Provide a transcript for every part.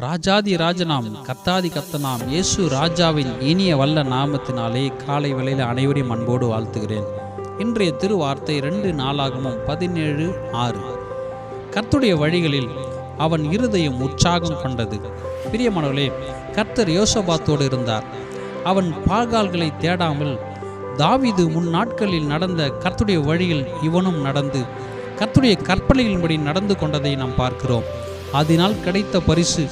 ராஜாதி ராஜனாம் கத்தாதி கத்தனாம் இயேசு ராஜாவின் இனிய வல்ல நாமத்தினாலே காலை வேளையில் அனைவரையும் அன்போடு வாழ்த்துகிறேன். இன்றைய திருவார்த்தை ரெண்டு நாளாகமும் பதினேழு ஆறு. கர்த்துடைய வழிகளில் அவன் இருதயம் உற்சாகம் கொண்டது. பிரியமானவர்களே கர்த்தர் யோசபாத்தோடு இருந்தார். அவன் பாகால்களை தேடாமல் தாவிது முன் நாட்களில் நடந்த கர்த்துடைய வழியில் இவனும் நடந்து கர்த்துடைய கற்பனைகளின்படி நடந்து கொண்டதை நாம் பார்க்கிறோம். அதனால் கிடைத்த பரிசு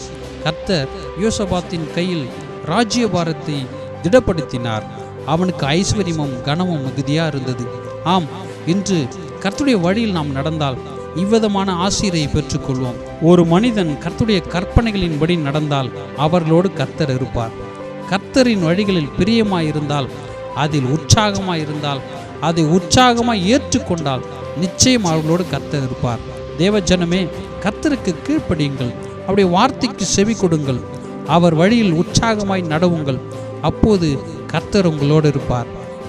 கர்த்தர் யோசபாத்தின் கையில் ராஜ்யபாரத்தை திடப்படுத்தினார். அவனுக்கு ஐஸ்வர்யமும் கனமும் மிகுதியா இருந்தது. ஆம் இன்று கர்த்துடைய வழியில் நாம் நடந்தால் இவ்விதமான ஆசிரியை பெற்றுக்கொள்வோம். ஒரு மனிதன் கர்த்துடைய கற்பனைகளின்படி நடந்தால் அவர்களோடு கர்த்தர் இருப்பார். கர்த்தரின் வழிகளில் பிரியமாயிருந்தால் அதில் உற்சாகமாயிருந்தால் அதை உற்சாகமாய் ஏற்றுக்கொண்டால் நிச்சயம் அவர்களோடு கர்த்தர் இருப்பார். தேவ ஜனமே கர்த்தருக்கு கீழ்ப்படியுங்கள். அவருடைய வார்த்தைக்கு செவி கொடுங்கள். அவர் வழியில் உற்சாகமாய் நடவுங்கள். அப்போது கர்த்தர் உங்களோடு இருப்பார்.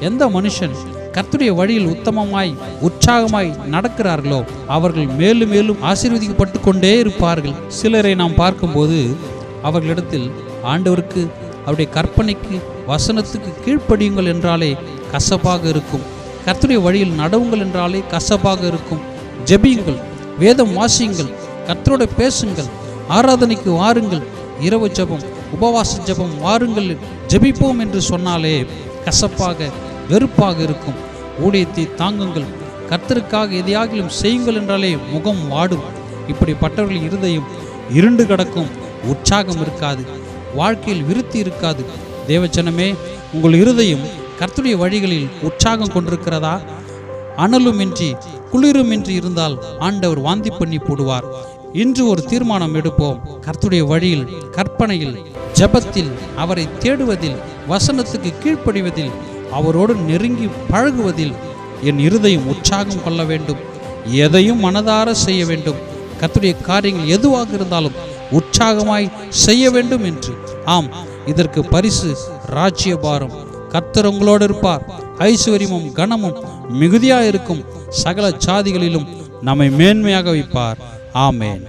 எந்த மனுஷன் கர்த்தருடைய வழியில் உத்தமமாய் உற்சாகமாய் நடக்கிறார்களோ அவர்கள் மேலும் மேலும் ஆசீர்வதிக்கப்பட்டு கொண்டே இருப்பார்கள். சிலரை நாம் பார்க்கும்போது அவர்களிடத்தில் ஆண்டவருக்கு அவருடைய கற்பனைக்கு வசனத்துக்கு கீழ்ப்படியுங்கள் என்றாலே கசப்பாக இருக்கும். கர்த்தருடைய வழியில் நடவுங்கள் என்றாலே கசப்பாக இருக்கும். ஜெபியுங்கள். வேதம் வாசியுங்கள் கத்தரோட பேசுங்கள் ஆராதனைக்கு வாருங்கள் இரவு ஜெபம் உபவாச ஜெபம் வாருங்கள் ஜெபிப்போம் என்று சொன்னாலே கசப்பாக வெறுப்பாக இருக்கும். ஊழியத்தை தாங்குங்கள் கர்த்தருக்காக எதையாகிலும் செய்யுங்கள் என்றாலே முகம் வாடும். இப்படிப்பட்டவர்கள் இருதயம் இருண்டு கிடக்கும் உற்சாகம் இருக்காது வாழ்க்கையில் விருத்தி இருக்காது. தேவச்சனமே உங்கள் இருதயம் கர்த்தருடைய வழிகளில் உற்சாகம் கொண்டிருக்கிறதா? அனலுமின்றி குளிருமின்றி இருந்தால் ஆண்டவர் வாந்தி பண்ணி போடுவார். இன்று ஒரு தீர்மானம் எடுப்போம். கர்த்துடைய வழியில் கற்பனையில் ஜெபத்தில் அவரை தேடுவதில் வசனத்துக்கு கீழ்ப்படிவதில் அவரோடு நெருங்கி பழகுவதில் என் இருதயம் உற்சாகம் கொள்ள வேண்டும். எதையும் மனதார செய்ய வேண்டும். கத்துடைய காரியங்கள் எதுவாக இருந்தாலும் உற்சாகமாய் செய்ய வேண்டும் என்று. ஆம் இதற்கு பரிசு ராஜ்யபாரம். கர்த்தர் உங்களோடு இருப்பார். ஐஸ்வர்யமும் கனமும் மிகுதியாக இருக்கும் சகல சாதிகளிலும் நம்மை மேன்மையாக வைப்பார். ஆமேன்.